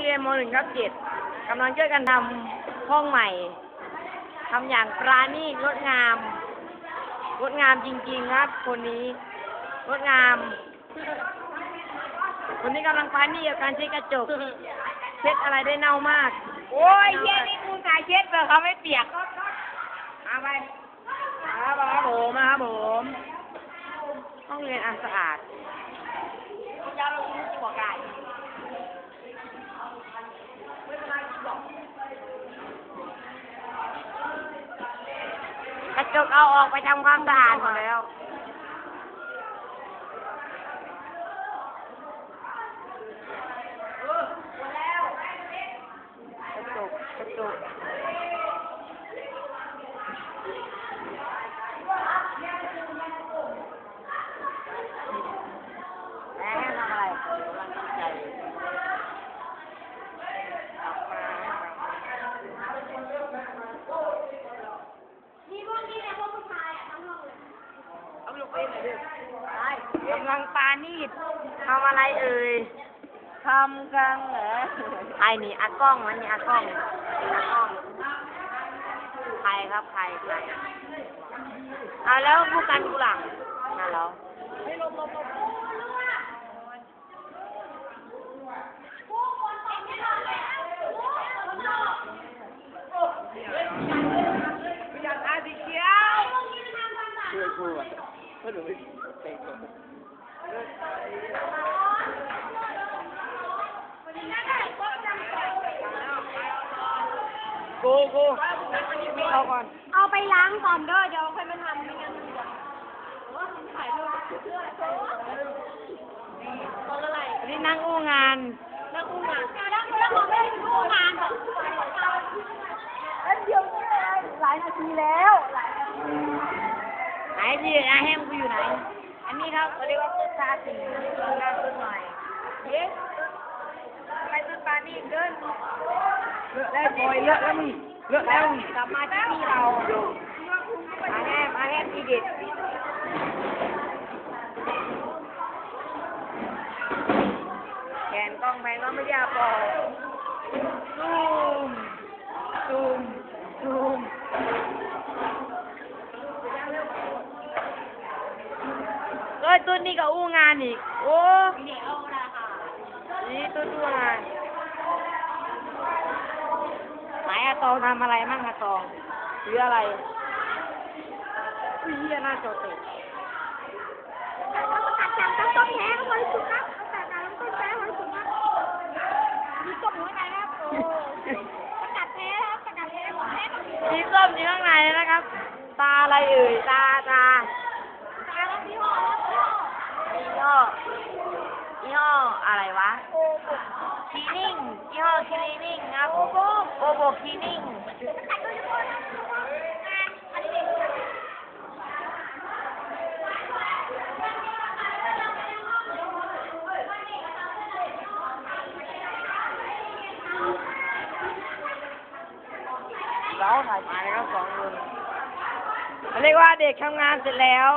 เรียนมหนึ่งทับเจ็ดกำลังช่วยกันทำห้องใหม่ทำอย่างปราณีตงดงามงดงามจริงๆครับ คนนี้งดงาม คนนี้กำลังปราณีตกับการเช็ดกระจกเช็ดอะไรได้เน่ามาก โอ้ยเย็นนี่กูสายเช็ดเลยเขาไม่เปียกมาไปมาครับผมมาครับผมห้องเรียนอันสะอาดยาเราคุ้มตัวไก่ กระจกเอาออกไปทำความสะอาดหมดแล้ว กระจกกระจกแม่ให้ทำอะไรกำลังตั้งใจออกมา มีพวกนี้เนี่ยพวกผู้ชายอะทั้งห้องเลย เอาลู กไปไหนดิกำลังปานีดทำอะไรเอ่ยทำกันเหรอใครนี่อากล้องมันนี่อากล้องอากล้องใครครับใครใครเอาแล้วผู้กันกูหลังนั่นเหรออยาก อาสีเขียวช่วยกูอะก็ดูเตะกูกูกูเอาก่อนเอาไปล้างก่อนเด้อเดี๋ยวค่อยมาทำไม่งั้นมันจะถ่ายรูปตอนอะไรอันนี้นั่งอู้งานแล้วอุ้งานแล้วแล้วมองไม่ได้ดูงานแบบเดี๋ยวหลายนาทีแล้วหลายนาที ที่อาแฮมกูอยู่ไหน อันนี้ครับเขาเรียกว่าต้นตาสีต้นหน้าต้นหน่อยเย้ไปต้นปานี่เดินเลอะแล้วบอยเลอะแล้วมึงเลอะแล้วกลับมาที่นี่เราอาแฮมอาแฮมทีเด็ดแขนกล้องแพงก็ไม่ยากพอซูมซูมซูมเอ้ ยต้นนี่ก็อู้งานอีก โอ้เดี๋ยวละค่ะนี่ต้นอู้งานไหนอะตองทำอะไรมั่งอะตองหรืออะไรอุ้ยเหี้ยหน้าจอเตะประกาศจากต้นแท้บริสุทธิ์ครับประกาศจากต้นแท้บริสุทธิ์ครับมีกบหัวใจครับโอ้ประกาศแท้ครับประกาศแท้ของแท้ของสีส้มอยู่ข้างในนะครับ ตาอะไรเอ่ย ตาตา ตาครับพี่ห้อครับพี่ห้อ ยี่ห้อยี่ห้ออะไรวะ โอ้โห คีนิ่งยี่ห้อคีนิ่งครับโอโบโอโบคีนิ่งประกาศโดยเฉพาะนะงานอดิเรกเราถ่ายมาแล้วครับสองคนเรียกว่าเด็กทำงานเสร็จแล้ว